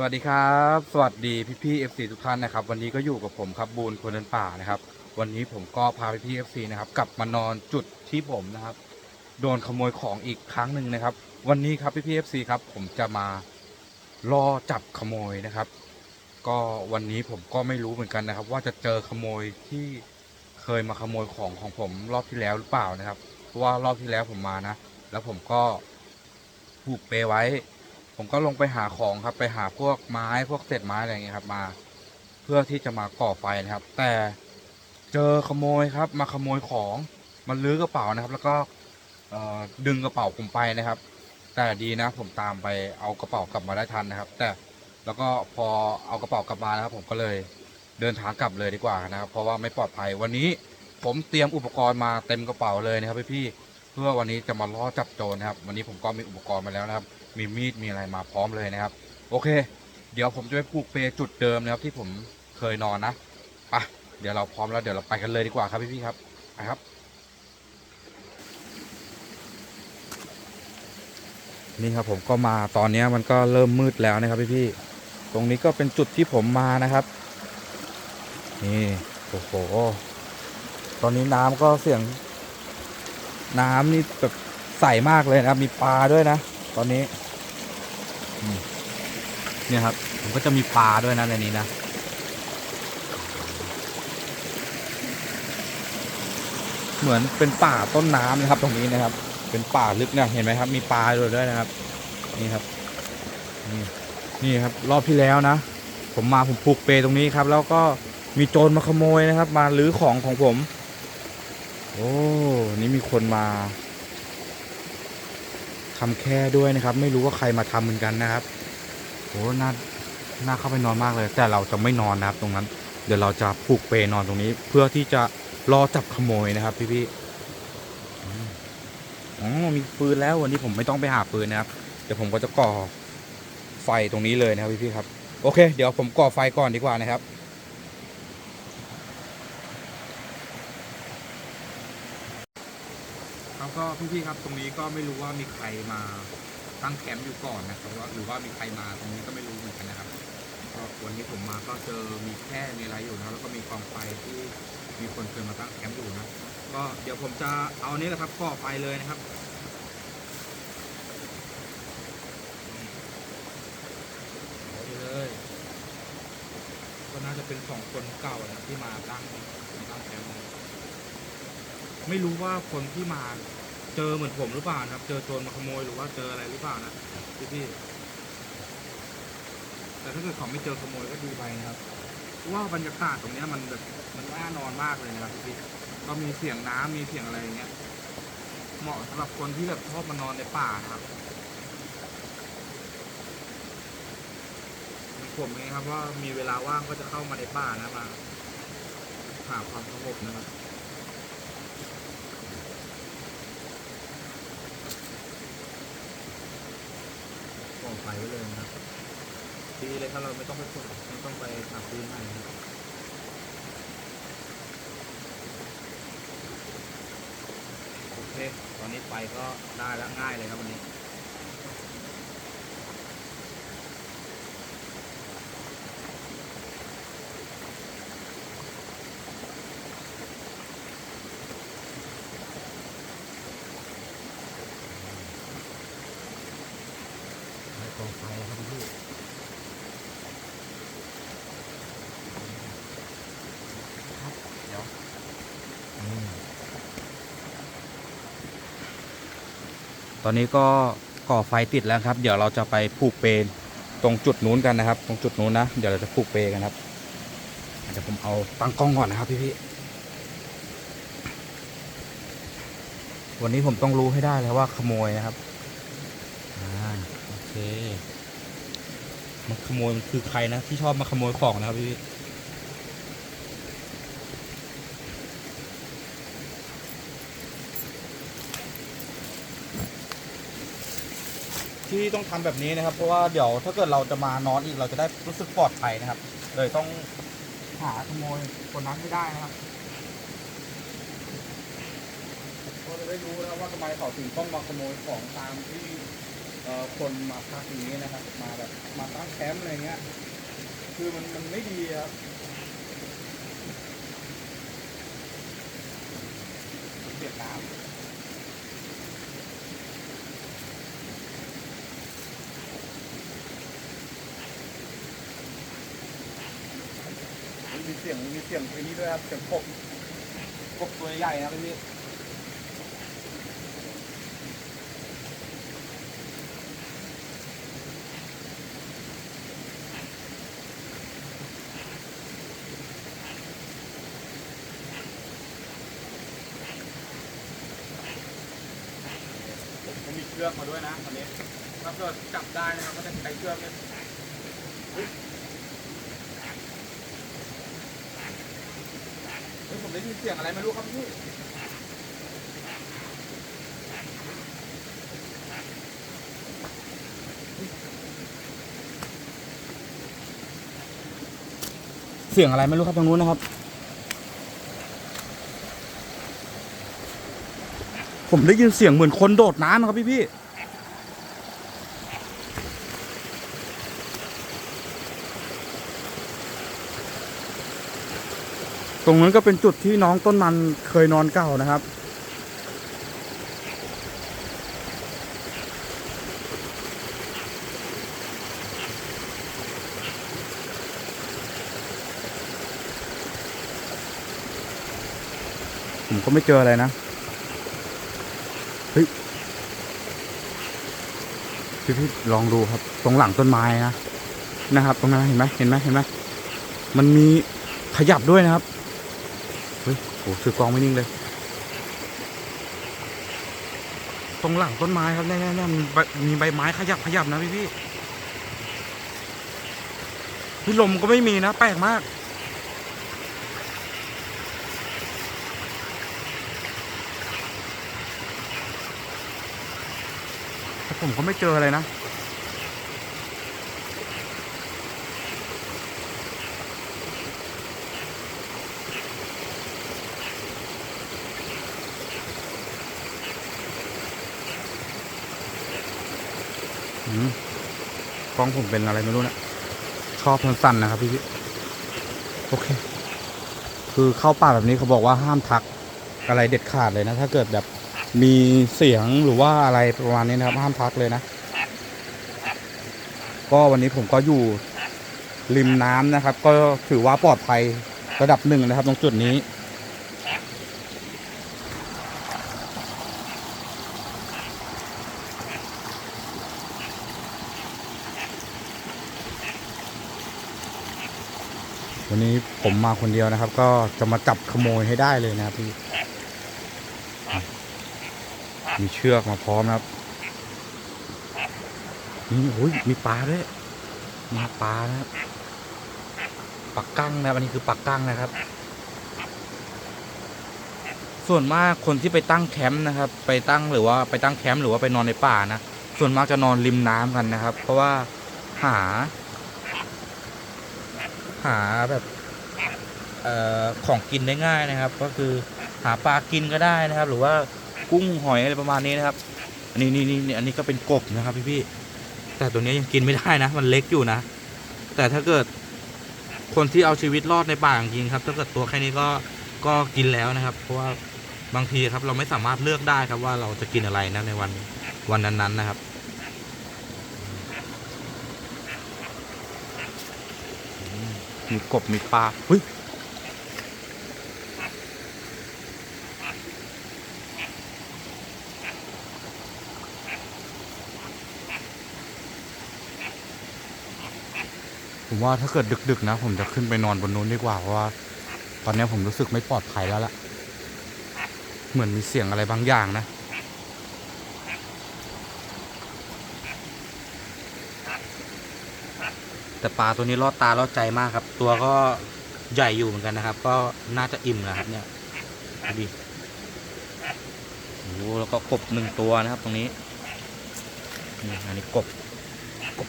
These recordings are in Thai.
สวัสดีครับ สวัสดีพี่พี่เอฟซีทุกท่านนะครับ วันนี้ก็อยู่กับผมครับบูนคนเดินป่านะครับ วันนี้ผมก็พาพี่พี่เอฟซีนะครับกลับมานอนจุดที่ผมนะครับ โดนขโมยของอีกครั้งหนึ่งนะครับ วันนี้ครับพี่พี่เอฟซีครับผมจะมาล่อจับขโมยนะครับ ก็วันนี้ผมก็ไม่รู้เหมือนกันนะครับ ว่าจะเจอขโมยที่เคยมาขโมยของของผมรอบที่แล้วหรือเปล่านะครับเพราะว่ารอบที่แล้วผมมานะ แล้วผมก็ผูกเปไว้ ผมก็ลงไปหาของครับไปหาพวกไม้พวกเศษไม้อะไรอย่างเงี้ยครับ มาเพื่อที่จะมาก่อไฟนะครับ แต่เจอขโมยครับ มาขโมยของมาลื้อกระเป๋านะครับ แล้วก็ดึงกระเป๋าผมไปนะครับ แต่ดีนะผมตามไปเอากระเป๋ากลับมาได้ทันนะครับ แต่แล้วก็พอเอากระเป๋ากลับมานะครับ ผมก็เลยเดินทางกลับเลยดีกว่านะครับ เพราะว่าไม่ปลอดภัยวันนี้ผมเตรียมอุปกรณ์มาเต็มกระเป๋าเลยนะครับพี่ๆเพื่อวันนี้จะมาล่อจับโจรนะครับ วันนี้ผมก็มีอุปกรณ์มาแล้วนะครับ มีมีดมีอะไรมาพร้อมเลยนะครับ โอเค เดี๋ยวผมจะไปปลูกเปย์จุดเดิมนะครับที่ผมเคยนอนนะไปะเดี๋ยวเราพร้อมแล้วเดี๋ยวเราไปกันเลยดีกว่าครับพี่ๆครับไปครับ นี่ครับผมก็มาตอนนี้มันก็เริ่มมืดแล้วนะครับพี่ๆตรงนี้ก็เป็นจุดที่ผมมานะครับ นี่โอ้โหตอนนี้น้ำก็เสียง น้ำนี่แบบใสมากเลยนะครับมีปลาด้วยนะ ตอนนี้เนี่ยครับผมก็จะมีปลาด้วยนะในนี้นะเหมือนเป็นป่าต้นน้ำนะครับ ตรงนี้นะครับ เป็นป่าลึกนะเห็นไหมครับ มีปลาด้วยด้วยนะครับ นี่ครับ นี่นี่ครับ รอบที่แล้วนะ ผมมาผมผูกเปตรงนี้ครับ แล้วก็มีโจรมาขโมยนะครับ มาลื้อของของผม โอ้ นี่มีคนมาทำแค่ด้วยนะครับ ไม่รู้ว่าใครมาทำเหมือนกันนะครับโอ้น่าน่าเข้าไปนอนมากเลย แต่เราจะไม่นอนนะครับ ตรงนั้น เดี๋ยวเราจะผูกเปนอนตรงนี้ เพื่อที่จะรอจับขโมยนะครับ พี่พี่อ๋อมีปืนแล้ววันนี้ผมไม่ต้องไปหาปืนนะครับ เดี๋ยวผมก็จะก่อไฟตรงนี้เลยนะครับพี่พี่ครับ โอเค เดี๋ยวผมก่อไฟก่อนดีกว่านะครับ ครับ ก็พี่ๆครับตรงนี้ก็ไม่รู้ว่ามีใครมาตั้งแคมป์อยู่ก่อนนะครับว่าหรือว่ามีใครมาตรงนี้ก็ไม่รู้เหมือนกันนะครับก็วันนี้ผมมาก็เจอมีแค่มีอะไรอยู่นะแล้วก็มีกองไฟที่มีคนเคยมาตั้งแคมป์อยู่นะก็เดี๋ยวผมจะเอานี้แหละครับก่อไฟเลยนะครับเอาไปเลยก็น่าจะเป็นสองคนเก่านะที่มาตั้งตั้งแคมป์ไม่รู้ว่าคนที่มา เจอเหมือนผมหรือเปล่านะครับ เจอโจรมาขโมยหรือว่าเจออะไรหรือเปล่านะพี่พี่แต่ถ้าเกิดเขาไม่เจอขโมยก็ดีไปนะครับเพราะว่าบรรยากาศตรงนี้มันแบบมันน่านอนมากเลยนะครับพี่พี่ก็มีเสียงน้ำมีเสียงอะไรอย่างเงี้ย เหมาะสำหรับคนที่แบบชอบมานอนในป่านะครับผมเองครับว่ามีเวลาว่างก็จะเข้ามาในป่านะมาหาความสงบนะครับ ก่อไฟไว้ เลยนะครับดีเลยถ้าเราไม่ต้องไปขุดไม่ต้องไปหาพื้นใหม่นะครับโอเค ตอนนี้ไฟก็ได้แล้วง่ายเลยครับวันนี้ ไฟกองไฟครับพี่ครับเดี๋ยวอืมต อนนี้ก็ก่อไฟติดแล้วครับ เดี๋ยวเราจะไปผูกเปนตรงจุดนู้นกันนะครับ ตรงจุดนู้นนะ เดี๋ยวเราจะผูกเปกันครับเดี๋ยวผมเอาตั้งกล้องก่อนนะครับพี่พี่ๆวันนี้ผมต้องรู้ให้ได้แล้วว่าขโมยนะครับอ่าโอเคมันขโมยมันคือใครนะที่ชอบมาขโมยของนะครับพี่ ที่ต้องทำแบบนี้นะครับ เพราะว่าเดี๋ยวถ้าเกิดเราจะมานอนอีกเราจะได้รู้สึกปลอดภัยนะครับ เลยต้องหาขโมยคนนั้นให้ได้นะครับก็จะได้รู้แล้วว่าทำไมเขาถึงต้องมาขโมยของตามที่คนมาพักอย่างนี้นะครับ มาแบบมาตั้งแคมป์อะไรเงี้ย คือมันมันไม่ดีครับเปียกน้ำ มีเสียงมีเสียงไอ้นี้ด้วยครับเสียงกบกบตัวใหญ่นะพี่ผมมีเชือกมาด้วยนะตอนนี้ถ้าเกิดจับได้นะครับก็จะใช้เชือกเนี่ยเฮ้ยเฮ้ยผ มได้ยินเสียงอะไรไม่รู้ครับพี่เสียงอะไรไม่รู้ครับตรงนู้นนะครับ ผมได้ยินเสียงเหมือนคนโดดน้ำนะครับพี่พี่ ตรงนั้นก็เป็นจุดที่น้องต้นมันเคยนอนเก่านะครับ ผมก็ไม่เจออะไรนะเฮ้ยพี่พี่ลองดูครับ ตรงหลังต้นไม้นะนะครับ ตรงนั้นเห็นไหมเห็นไหมเห็นไหมมันมีขยับด้วยนะครับ หถือกองไม่นิ่งเลย ตรงหลังต้นไม้ครับเนี่ยเนี่ยเนี่ยมีใบมีใบไม้ขยับขยับนะพี่พี่พี่ลมก็ไม่มีนะ แปลกมากแต่ผมก็ไม่เจออะไรนะ กล้องผมเป็นอะไรไม่รู้นะชอบสั้นๆนะครับพี่พี่โอเค คือเข้าป่าแบบนี้เขาบอกว่าห้ามทักอะไรเด็ดขาดเลยนะ ถ้าเกิดแบบมีเสียงหรือว่าอะไรประมาณนี้นะครับ ห้ามทักเลยนะ ก็วันนี้ผมก็อยู่ริมน้ำนะครับ ก็ถือว่าปลอดภัยระดับหนึ่งนะครับ ตรงจุดนี้ วันนี้ผมมาคนเดียวนะครับ ก็จะมาจับขโมยให้ได้เลยนะครับพี่มีเชือกมาพร้อมนะครับ นี่โอ้ยมีปลาด้วยมีปลานะปักกั้งนะอันนี้คือปักกั้งนะครับ ส่วนมากคนที่ไปตั้งแคมป์นะครับ ไปตั้งหรือว่าไปตั้งแคมป์หรือว่าไปนอนในป่านะส่วนมากจะนอนริมน้ำกันนะครับ เพราะว่าหา หาแบบเอ่อของกินได้ง่ายนะครับ ก็คือหาปลากินก็ได้นะครับ หรือว่ากุ้งหอยอะไรประมาณนี้นะครับ อันนี้นี่นี่อันนี้ก็เป็นกบนะครับพี่พี่แต่ตัวนี้ยังกินไม่ได้นะ มันเล็กอยู่นะ แต่ถ้าเกิดคนที่เอาชีวิตรอดในป่าจริงครับ ถ้าเกิดตัวแค่นี้ก็ก็กินแล้วนะครับ เพราะว่าบางทีครับเราไม่สามารถเลือกได้ครับว่าเราจะกินอะไรนะในวันวันนั้นๆนะครับ มีกบมีปลาเฮ้ยผมว่าถ้าเกิดดึกๆนะ ผมจะขึ้นไปนอนบนนู้นดีกว่า เพราะว่า ตอนนี้ผมรู้สึกไม่ปลอดภัยแล้วล่ะ เหมือนมีเสียงอะไรบางอย่างนะ แต่ปลาตัวนี้รอดตารอดใจมากครับ ตัวก็ใหญ่อยู่เหมือนกันนะครับ ก็น่าจะอิ่มนะครับเนี่ยดูดิโอ้แล้วก็กบหนึ่งตัวนะครับ ตรงนี้นี่อันนี้กบกบ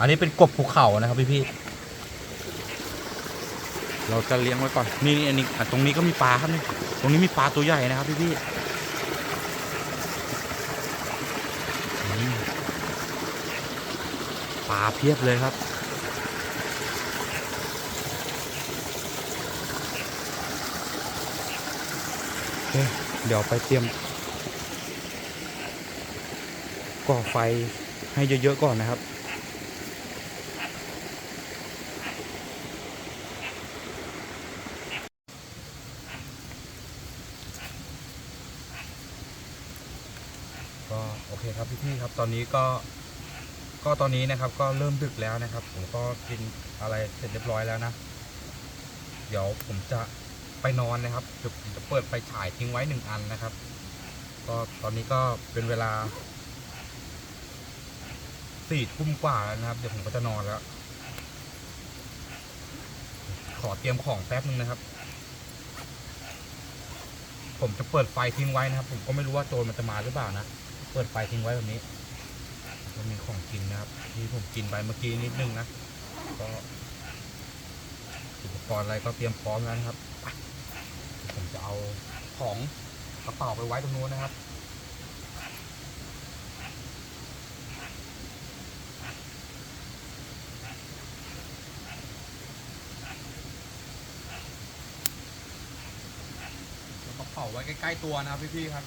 อันนี้เป็นกบภูเขานะครับพี่พี่เราจะเลี้ยงไว้ก่อนนี่อันนี้ตรงนี้ก็มีปลาครับนี่ตรงนี้มีปลาตัวใหญ่นะครับพี่พี่ๆนี่ ลาเพียบเลยครับเเดี๋ยวไปเตรียมก่อไฟให้เยอะๆก่อนนะครับก็โอเคครับพี่ๆครับตอนนี้ก็ ก็ตอนนี้นะครับก็เริ่มดึกแล้วนะครับ ผมก็กินอะไรเสร็จเรียบร้อยแล้วนะ เดี๋ยวผมจะไปนอนนะครับเดี๋ยวผมจะเปิดไฟฉายทิ้งไว้หนึ่งอันนะครับ ก็ตอนนี้ก็เป็นเวลาสี่ทุ่มกว่าแล้วนะครับ เดี๋ยวผมก็จะนอนแล้ว ขอเตรียมของแป๊บนึงนะครับ ผมจะเปิดไฟทิ้งไว้นะครับ ผมก็ไม่รู้ว่าโจรมันจะมาหรือเปล่านะ เปิดไฟทิ้งไว้แบบนี้ มันมีของกินนะครับที่ผมกินไปเมื่อกี้นิดนึงนะก็อุปกรณ์อะไรก็เตรียมพร้อมแล้วนะครับผมจะเอาของกระเป๋าไปไว้ตรงนู้นนะครับแล้วก็เผาไว้ใกล้ๆตัวนะครับพี่ๆครับ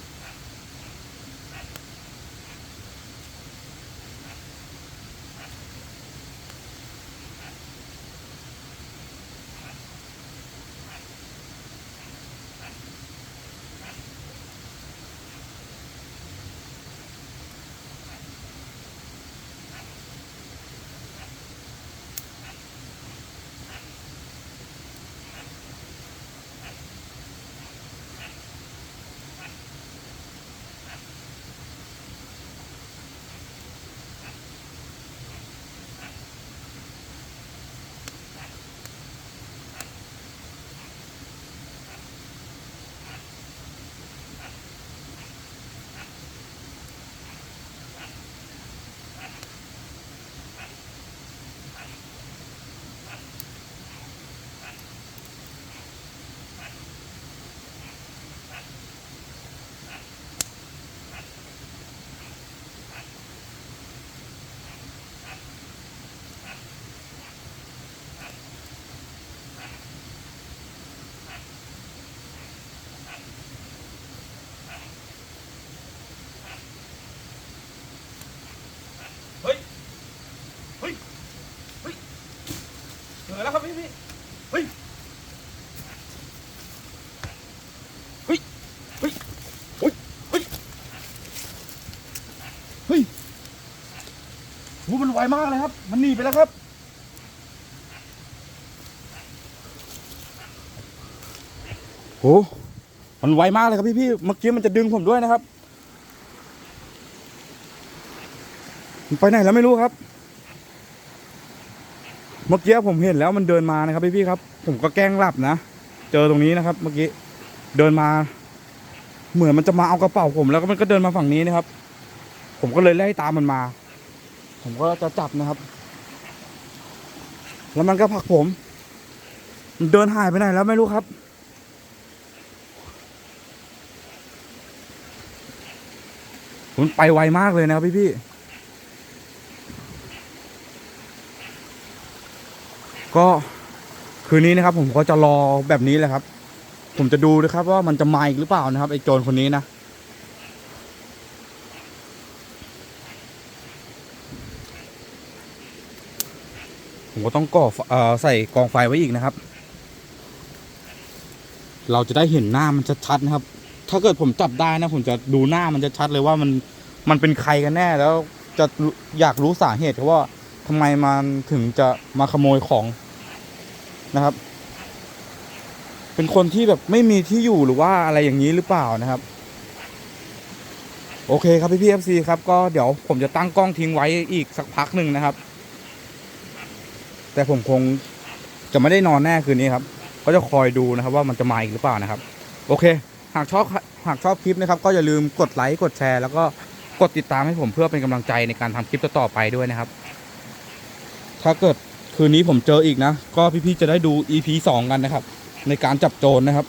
วมากเลยครับ มันหนีไปแล้วครับโหมันไวมากเลยครับพี่พี่เมื่อกี้มันจะดึงผมด้วยนะครับ มันไปไหนแล้วไม่รู้ครับ เมื่อกี้ผมเห็นแล้วมันเดินมานะครับพี่พี่ๆครับ ผมก็แกล้งหลับนะ เจอตรงนี้นะครับ เมื่อกี้เดินมา เหมือนมันจะมาเอากระเป๋าผม แล้วก็มันก็เดินมาฝั่งนี้นะครับ ผมก็เลยไล่ตามมันมา ผมก็จะจับนะครับ แล้วมันก็ผลักผม เดินหายไปไหนแล้วไม่รู้ครับ มันไปไวมากเลยนะครับพี่พี่ก็คืนนี้นะครับ ผมก็จะรอแบบนี้แหละครับ ผมจะดูนะครับว่ามันจะมาอีกหรือเปล่านะครับไอ้โจรคนนี้นะ ก็ต้องก่ออใส่กองไฟไว้อีกนะครับ เราจะได้เห็นหน้ามันชัดๆนะครับ ถ้าเกิดผมจับได้นะ ผมจะดูหน้ามันจะชัดเลยว่ามันมันเป็นใครกันแน่แล้วจะอยากรู้สาเหตุว่าทำไมมันถึงจะมาขโมยของนะครับ เป็นคนที่แบบไม่มีที่อยู่หรือว่าอะไรอย่างนี้หรือเปล่านะครับ โอเคครับพี่พีเอฟซีครับก็เดี๋ยวผมจะตั้งกล้องทิ้งไว้อีกสักพักหนึ่งนะครับ แต่ผมคงจะไม่ได้นอนแน่คืนนี้ครับ ก็จะคอยดูนะครับว่ามันจะมาอีกหรือเปล่านะครับ โอเค หากชอบหากชอบคลิปนะครับ ก็อย่าลืมกดไลค์กดแชร์ แล้วก็กดติดตามให้ผมเพื่อเป็นกำลังใจในการทำคลิปต่อๆไปด้วยนะครับ ถ้าเกิดคืนนี้ผมเจออีกนะ ก็พี่ๆจะได้ดู EP 2 กันนะครับ ในการจับโจรนะครับ